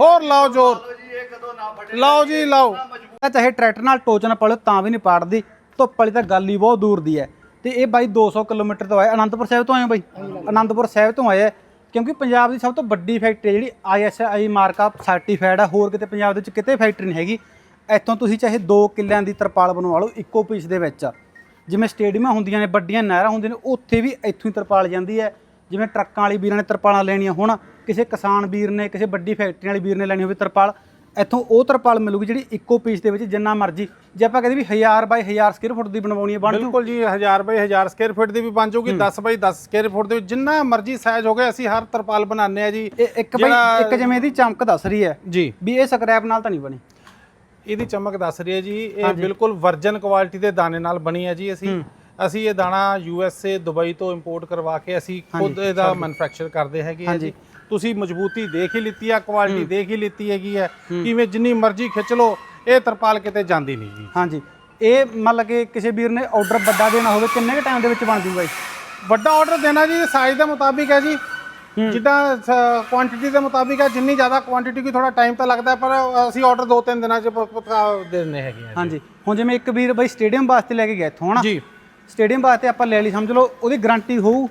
ਹੋਰ ਲਾਓ ਜੋਰ। ਲਾਓ ਜੀ ਲਾਓ ਇਹ ਚਾਹੇ ਟਰੈਕਟਰ ਨਾਲ ਟੋਚ ਨਾ ਪੜੋ ਤਾਂ ਵੀ ਨਹੀਂ ਪਾੜਦੀ। ਧੁੱਪ ਵਾਲੀ ਤਾਂ ਗੱਲ ਹੀ ਬਹੁਤ ਦੂਰ ਦੀ ਹੈ। ਤੇ ਇਹ ਬਾਈ 200 ਕਿਲੋਮੀਟਰ ਤੋਂ ਆਏ। ਅਨੰਦਪੁਰ ਸਾਹਿਬ ਤੋਂ ਆਏ ਬਾਈ? ਅਨੰਦਪੁਰ ਸਾਹਿਬ ਤੋਂ ਆਏ ਹੈ। ਕਿਉਂਕਿ ਪੰਜਾਬ ਦੀ ਸਭ ਤੋਂ ਵੱਡੀ ਫੈਕਟਰੀ ਜਿਹੜੀ ਆਈਐਸਆਈ ਮਾਰਕਾ ਸਰਟੀਫਾਈਡ ਆ। ਹੋਰ ਕਿਤੇ ਪੰਜਾਬ ਦੇ ਵਿੱਚ ਕਿਤੇ ਫੈਕਟਰੀ ਨਹੀਂ ਹੈਗੀ। ਇੱਥੋਂ ਤੁਸੀਂ ਚਾਹੇ 2 ਕਿੱਲਿਆਂ ਦੀ ਤਰਪਾਲ ਬਣਵਾ ਲਓ ਇੱਕੋ ਪੀਸ ਦੇ ਵਿੱਚ। ਜਿਵੇਂ ਸਟੇਡੀਅਮਾਂ ਹੁੰਦੀਆਂ ਨੇ ਵੱਡੀਆਂ ਨਹਿਰਾਂ ਹੁੰਦੀਆਂ ਨੇ ਉੱਥੇ ਵੀ ਇੱਥੋਂ ਹੀ ਤਰਪਾਲ ਜਾਂਦੀ ਹੈ। ਜਿਵੇਂ ਟਰੱਕਾਂ ਵਾਲੀ ਵੀਰਾਂ ਨੇ ਤਰਪਾਲਾਂ ਲੈਣੀਆਂ ਹੁਣ ਕਿਸੇ ਕਿਸਾਨ ਵੀਰ ਨੇ ਕਿਸੇ ਵੱਡੀ ਫੈਕਟਰੀ ਵਾਲੀ ਵੀਰ ਨੇ ਲੈਣੀ ਹੋਵੇ ਤਰਪਾਲ ਇੱਥੋਂ ਉਹ ਤਰਪਾਲ ਮਿਲੂਗੀ ਜਿਹੜੀ ਇੱਕੋ ਪੀਸ ਦੇ ਵਿੱਚ ਜਿੰਨਾ ਮਰਜ਼ੀ। ਜੇ ਆਪਾਂ ਕਹਿੰਦੇ ਵੀ 1000 ਬਾਈ 1000 ਸਕੁਅਰ ਫੁੱਟ ਦੀ ਬਣਵਾਉਣੀ ਹੈ ਬਣ ਜੂ ਬਿਲਕੁਲ ਜੀ 1000 ਬਾਈ 1000 ਸਕੁਅਰ ਫੁੱਟ ਦੀ ਵੀ ਬਣ ਜਾਊਗੀ 10 ਬਾਈ 10 ਸਕੁਅਰ ਫੁੱਟ ਦੇ ਵਿੱਚ ਜਿੰਨਾ ਮਰਜ਼ੀ ਸਾਈਜ਼ ਹੋ ਗਿਆ ਅਸੀਂ ਹਰ ਤਰਪਾਲ ਬਣਾਉਂਦੇ ਆ ਜੀ। ਇਹ ਇੱਕ ਬਾਈ ਇੱਕ ਜਿਵੇਂ ਇਹਦੀ ਚਮਕ ਦੱਸ ਰਹੀ ਹੈ ਜੀ। ਵੀ ਇਹ ਸਕ੍ਰੈਪ ਨਾਲ ਤਾਂ ਨਹੀਂ ਬਣੀ। ਇਹਦੀ ਚਮਕ ਦੱਸ ਰਹੀ ਹੈ ਜੀ ਇਹ ਬਿਲਕੁਲ ਵਰਜਨ ਕੁਆਲਿਟੀ ਦੇ ਦਾਣੇ ਨਾਲ ਬਣੀ ਹੈ ਜੀ ਅਸੀਂ ਅਸੀਂ ਇਹ ਦਾਣਾ ਯੂ ਐਸ ਏ ਦੁਬਈ ਤੋਂ ਇੰਪੋਰਟ ਕਰਵਾ ਕੇ ਅਸੀਂ ਖੁਦ ਇਹਦਾ ਮੈਨੂਫੈਕਚਰ ਕਰਦੇ ਹੈਗੇ ਆ ਜੀ। ਤੁਸੀਂ ਮਜ਼ਬੂਤੀ ਦੇਖ ਹੀ ਲਿੱਤੀ ਆ ਕੁਆਲਿਟੀ ਦੇਖ ਹੀ ਲਿੱਤੀ ਹੈਗੀ ਹੈ। ਕਿਵੇਂ ਜਿੰਨੀ ਮਰਜ਼ੀ ਖਿੱਚ ਲਓ ਇਹ ਤਰਪਾਲ ਕਿਤੇ ਜਾਂਦੀ ਨਹੀਂ ਜੀ। ਹਾਂਜੀ। ਇਹ ਮੰਨ ਕੇ ਕਿਸੇ ਵੀਰ ਨੇ ਆਰਡਰ ਵੱਡਾ ਦੇਣਾ ਹੋਵੇ ਕਿੰਨੇ ਕੁ ਟਾਈਮ ਦੇ ਵਿੱਚ ਬਣ ਜੂਗਾ ਜੀ ਵੱਡਾ ਆਰਡਰ ਦੇਣਾ ਜੀ ਸਾਈਜ਼ ਦੇ ਮੁਤਾਬਿਕ ਹੈ ਜੀ। ਜਿੱਦਾਂ ਕੁਆਂਟੀਟੀ ਦੇ ਮੁਤਾਬਿਕ ਹੈ ਜਿੰਨੀ ਜ਼ਿਆਦਾ ਕੁਆਂਟੀਟੀ ਕੀ ਥੋੜਾ ਟਾਈਮ ਤਾਂ ਲੱਗਦਾ ਪਰ ਅਸੀਂ ਆਰਡਰ ਦੋ ਤਿੰਨ ਦਿਨਾਂ ਚ ਪਕਾ ਦੇਣੇ ਹੈਗੇ ਹਾਂਜੀ। ਹੁਣ ਜਿਵੇਂ ਇੱਕ ਵੀਰ ਬਾਈ ਸਟੇਡੀਅਮ ਵਾਸਤੇ ਲੈ ਕੇ ਗਿਆ ਇੱਥੋਂ ਹਨਾ? ਜੀ। ਸਟੇਡੀਅਮ ਵਾਸਤੇ ਆਪਾਂ ਲੈ ਲਈ ਸਮਝ ਲਓ ਉਹਦੀ ਗਾਰੰਟੀ ਹੋਊ।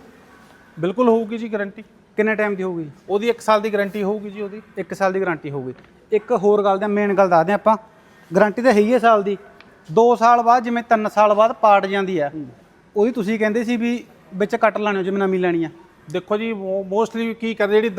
ਬਿਲਕੁਲ ਹੋਊਗੀ ਜੀ ਗਾਰੰਟੀ ਕਿੰਨੇ ਟਾਈਮ ਦੀ ਹੋਊਗੀ? ਉਹਦੀ 1 ਸਾਲ ਦੀ ਗਾਰੰਟੀ ਹੋਊਗੀ ਜੀ ਉਹਦੀ। 1 ਸਾਲ ਦੀ ਗਾਰੰਟੀ ਹੋਊਗੀ। ਇੱਕ ਹੋਰ ਗੱਲ ਦਾ ਮੇਨ ਗੱਲ ਦੱਸਦੇ ਆਪਾਂ। ਗਾਰੰਟੀ ਤਾਂ ਹੈ ਹੀ ਸਾਲ ਦੀ। 2 ਸਾਲ ਬਾਅਦ ਜਿਵੇਂ 3 ਸਾਲ ਬਾਅਦ ਪਾਟ ਜਾਂਦੀ ਹੈ। ਉਹਦੀ ਤੁਸੀਂ ਕਹਿੰਦੇ ਸੀ ਵੀ ਵਿੱਚ ਕੱਟ ਲਾਣੀ ਹੋ ਜਿਵੇਂ ਨਵੀਂ ਲੈਣੀ ਆ। ਦੇਖੋ ਜੀ ਮੋਸਟਲੀ ਕੀ ਕਰਦੇ ਜਿਹੜੀ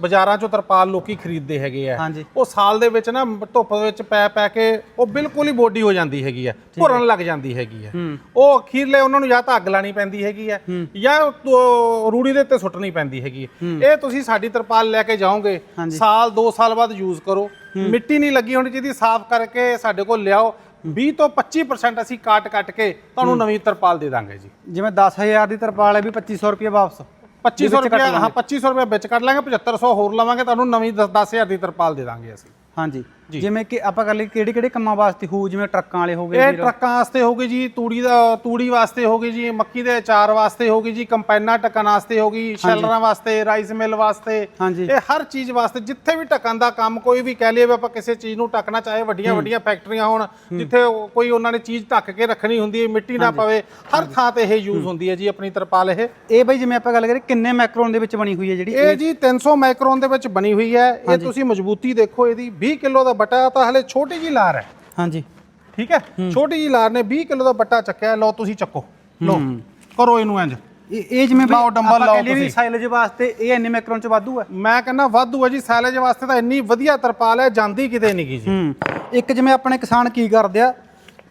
ਬਾਜ਼ਾਰਾਂ ਚੋਂ ਤਰਪਾਲ ਲੋਕੀ ਖਰੀਦਦੇ ਹੈਗੇ ਆ। ਹਾਂਜੀ। ਉਹ ਸਾਲ ਦੇ ਵਿੱਚ ਨਾ ਧੁੱਪ ਵਿੱਚ ਪੈ ਪੈ ਕੇ ਉਹ ਬਿਲਕੁਲ ਹੀ ਬੋਡੀ ਹੋ ਜਾਂਦੀ ਹੈਗੀ ਆ ਭੁਰਨ ਲੱਗ ਜਾਂਦੀ ਹੈਗੀ ਆ। ਉਹ ਅਖੀਰਲੇ ਉਹਨਾਂ ਨੂੰ ਜਾਂ ਤਾਂ ਅੱਗ ਲਾਣੀ ਪੈਂਦੀ ਹੈਗੀ ਆ ਜਾਂ ਉਹ ਰੂੜੀ ਦੇ ਉੱਤੇ ਸੁੱਟਣੀ ਪੈਂਦੀ ਹੈਗੀ ਹੈ। ਇਹ ਤੁਸੀਂ ਸਾਡੀ ਤਰਪਾਲ ਲੈ ਕੇ ਜਾਓਗੇ ਸਾਲ 2 ਸਾਲ ਬਾਅਦ ਯੂਜ਼ ਕਰੋ। ਮਿੱਟੀ ਨਹੀਂ ਲੱਗੀ ਹੋਣੀ ਚਾਹੀਦੀ ਸਾਫ਼ ਕਰਕੇ ਸਾਡੇ ਕੋਲ ਲਿਆਓ। 20 ਤੋਂ 25% ਅਸੀਂ ਕਾਟ ਕੱਟ ਕੇ ਤੁਹਾਨੂੰ ਨਵੀਂ ਤਰਪਾਲ ਦੇ ਦਾਂਗੇ ਜੀ। ਜਿਵੇਂ 10000 ਦੀ ਤਰਪਾਲ ਹੈ ਵੀ 2500 ਰੁਪਏ ਵਾਪਸ। 2500 ਰੁਪਏ ਹਾਂ 2500 ਰੁਪਏ ਵਿੱਚ ਕੱਢ ਲਾਂਗੇ 7500 ਹੋਰ ਲਵਾਂਗੇ ਤੁਹਾਨੂੰ ਨਵੀਂ 10000 ਦੀ ਤਰਪਾਲ ਦੇ ਦਾਂਗੇ ਅਸੀਂ। ਹਾਂਜੀ। ਜਿਵੇਂ ਕਿ ਆਪਾਂ ਕਰ ਲਈ ਕਿਹੜੇ ਕਿਹੜੇ ਕੰਮਾਂ ਵਾਸਤੇ? ਹੋਊ ਜਿਵੇਂ ਟਰੱਕਾਂ ਵਾਲੇ ਹੋ ਗਏ ਇਹ ਟਰੱਕਾਂ ਵਾਸਤੇ ਹੋਗੀ ਜੀ ਤੂੜੀ ਦਾ ਤੂੜੀ ਵਾਸਤੇ ਹੋਗੀ ਜੀ ਮੱਕੀ ਦੇ ਅਚਾਰ ਵਾਸਤੇ ਹੋਗੀ ਜੀ ਕੰਪਾਈਨਾਂ ਟੱਕਣ ਵਾਸਤੇ ਹੋਗੀ ਸ਼ੈਲਰਾਂ ਵਾਸਤੇ ਰਾਈਸ ਮਿਲ ਵਾਸਤੇ। ਇਹ ਹਰ ਚੀਜ਼ ਵਾਸਤੇ ਜਿੱਥੇ ਵੀ ਢੱਕਣ ਦਾ ਕੰਮ ਕੋਈ ਵੀ ਕਹਿ ਲਈਏ ਆਪਾਂ ਕਿਸੇ ਚੀਜ਼ ਨੂੰ ਢੱਕਣਾ ਚਾਹੇ ਵੱਡੀਆਂ ਵੱਡੀਆਂ ਫੈਕਟਰੀਆਂ ਹੋਣ ਜਿੱਥੇ ਕੋਈ ਉਹਨਾਂ ਨੇ ਚੀਜ਼ ਢੱਕ ਕੇ ਰੱਖਣੀ ਹੁੰਦੀ ਹੈ ਮਿੱਟੀ ਨਾ ਪਵੇ ਹਰ ਥਾਂ ਤੇ ਇਹ ਯੂਜ਼ ਹੁੰਦੀ ਹੈ ਜੀ ਆਪਣੀ ਤਰਪਾਲ ਇਹ। ਇਹ ਬਈ ਜਿਵੇਂ ਆਪਾਂ ਗੱਲ ਕਰੀਏ ਕਿੰਨੇ ਮਾਈਕਰੋਨ ਦੇ ਵਿੱਚ ਬਣੀ ਹੋਈ ਹੈ ਜਿਹੜੀ ਇਹ ਜੀ 300 ਮਾਈਕਰੋਨ ਦੇ ਵਿੱਚ ਬਣੀ ਹੋਈ ਹੈ। ਇਹ ਤੁਸੀਂ ਮਜ਼ਬੂਤੀ ਦੇਖੋ ਇਹਦੀ 20 ਕਿਲੋ ਦਾ ਬਟਾ ਤਾਂ ਹਲੇ ਛੋਟੀ ਜੀ ਲਾਰ ਹੈ। ਹਾਂਜੀ। ਠੀਕ ਹੈ? ਛੋਟੀ ਜੀ ਲਾਰ ਨੇ 20 ਕਿਲੋ ਦਾ ਬੱਟਾ ਚੱਕਿਆ ਲਓ ਤੁਸੀਂ ਚੱਕੋ। ਲਓ ਕਰੋ ਇਹਨੂੰ ਇੰਜ ਇਹ ਇਹ ਜਿਵੇਂ ਲਾਓ ਡੰਬਲ ਆਪਾਂ ਲਾਓ ਕਹਿ ਲਈਏ ਵੀ ਤੁਸੀਂ। ਸਾਈਲੇਜ ਵਾਸਤੇ ਇਹ ਇੰਨੇ ਮਾਈਕਰੋਨ ਚ ਵਾਧੂ ਹੈ। ਮੈਂ ਕਹਿੰਦਾ ਵਾਧੂ ਹੈ ਜੀ ਸੈਲੇਜ ਵਾਸਤੇ ਤਾਂ ਇੰਨੀ ਵਧੀਆ ਤਰਪਾਲ ਹੈ ਜਾਂਦੀ ਕਿਤੇ ਨਹੀਂ ਗੀ ਜੀ। ਹੂੰ। ਇੱਕ ਜਿਵੇਂ ਆਪਣੇ ਕਿਸਾਨ ਕੀ ਕਰਦੇ ਆ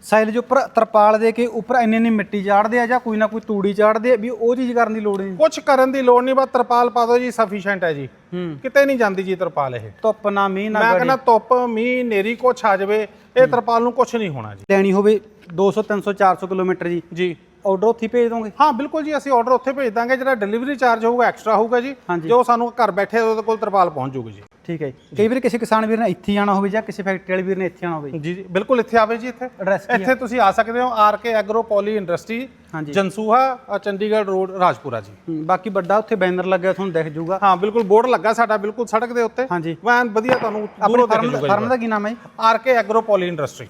ਸਾਈਲੇਜ ਉੱਪਰ ਤਰਪਾਲ ਦੇ ਕੇ ਉੱਪਰ ਇੰਨੀ ਇੰਨੀ ਮਿੱਟੀ ਚਾੜਦੇ ਆ ਜਾਂ ਕੋਈ ਨਾ ਕੋਈ ਤੂੜੀ ਚਾੜਦੇ ਆ ਵੀ ਉਹ ਚੀਜ਼ ਕਰਨ ਦੀ ਲੋੜ ਨਹੀਂ? ਕੁਝ ਕਰਨ ਦੀ ਲੋੜ ਨਹੀਂ ਬਸ ਤਰਪਾਲ ਪਾ ਦਿਓ ਜੀ ਸਫੀਸ਼ੀਐਂਟ ਹੈ ਜੀ। ਹੂੰ। ਕਿਤੇ ਨਹੀਂ ਜਾਂਦੀ ਜੀ ਤਰਪਾਲ ਇਹ। ਧੁੱਪ ਨਾ ਮੀਂਹ ਨਾ ਮੈਂ ਕਹਿੰਦਾ ਧੁੱਪ ਮੀਂਹ ਨੇਰੀ ਕੁਛ ਆ ਜਾਵੇ ਇਹ ਤਰਪਾਲ ਨੂੰ ਕੁਛ ਨਹੀਂ ਹੋਣਾ ਜੀ। ਲੈਣੀ ਹੋਵੇ 200 300 400 ਕਿਲੋਮੀਟਰ ਜੀ। ਜੀ। ਆਰਡਰ ਉੱਥੇ ਭੇਜ ਦੋਗੇ? ਹਾਂ ਬਿਲਕੁਲ ਜੀ ਅਸੀਂ ਆਰਡਰ ਉੱਥੇ ਭੇਜ ਦਾਂਗੇ ਜਿਹੜਾ ਡਿਲੀਵਰੀ ਚਾਰਜ ਹੋਊਗਾ ਐਕਸਟਰਾ ਹੋਊਗਾ ਜੀ ਹਾਂਜੀ। ਜੋ ਸਾਨੂੰ ਘਰ ਬੈਠੇ ਉਹਦੇ ਕੋਲ ਤਰਪਾਲ ਪਹੁੰਚ ਜਾਊਗੀ ਜੀ। ਠੀਕ ਹੈ ਜੀ। ਕਈ ਵਾਰ ਕਿਸੇ ਕਿਸਾਨ ਵੀਰ ਨੇ ਇੱਥੇ ਹੀ ਆਣਾ ਹੋਵੇ ਜਾਂ ਕਿਸੇ ਫੈਕਟਰੀ ਵਾਲੇ ਵੀਰ ਨੇ ਇੱਥੇ ਆਣਾ ਹੋਵੇ। ਜੀ ਜੀ ਬਿਲਕੁਲ ਇੱਥੇ ਆਵੇ ਜੀ ਇੱਥੇ। ਐਡਰੈਸ ਕੀ ਇੱਥੇ ਤੁਸੀਂ ਆ ਸਕਦੇ ਹੋ R K agro poly industry ਹਾਂਜੀ। ਜਨਸੂਹਾ ਅ, ਚੰਡੀਗੜ੍ਹ ਰੋਡ ਰਾਜਪੁਰਾ ਜੀ। ਹੂੰ, ਬਾਕੀ ਵੱਡਾ ਉੱਥੇ ਬੈਨਰ ਲੱਗਿਆ ਤੁਹਾਨੂੰ ਦਿਖ ਜਾਊਗਾ। ਹਾਂ ਬਿਲਕੁਲ ਬੋਰਡ ਲੱਗਾ ਸਾਡਾ ਬਿਲਕੁਲ ਸੜਕ ਦੇ ਉੱਤੇ। ਹਾਂਜੀ। ਵਧੀਆ ਤੁਹਾਨੂੰ ਆਪਣੇ ਦੂਰੋਂ ਫਰਮ ਦਾ ਕੀ ਨਾਮ ਹੈ ਜੀ? R K agro poly industry.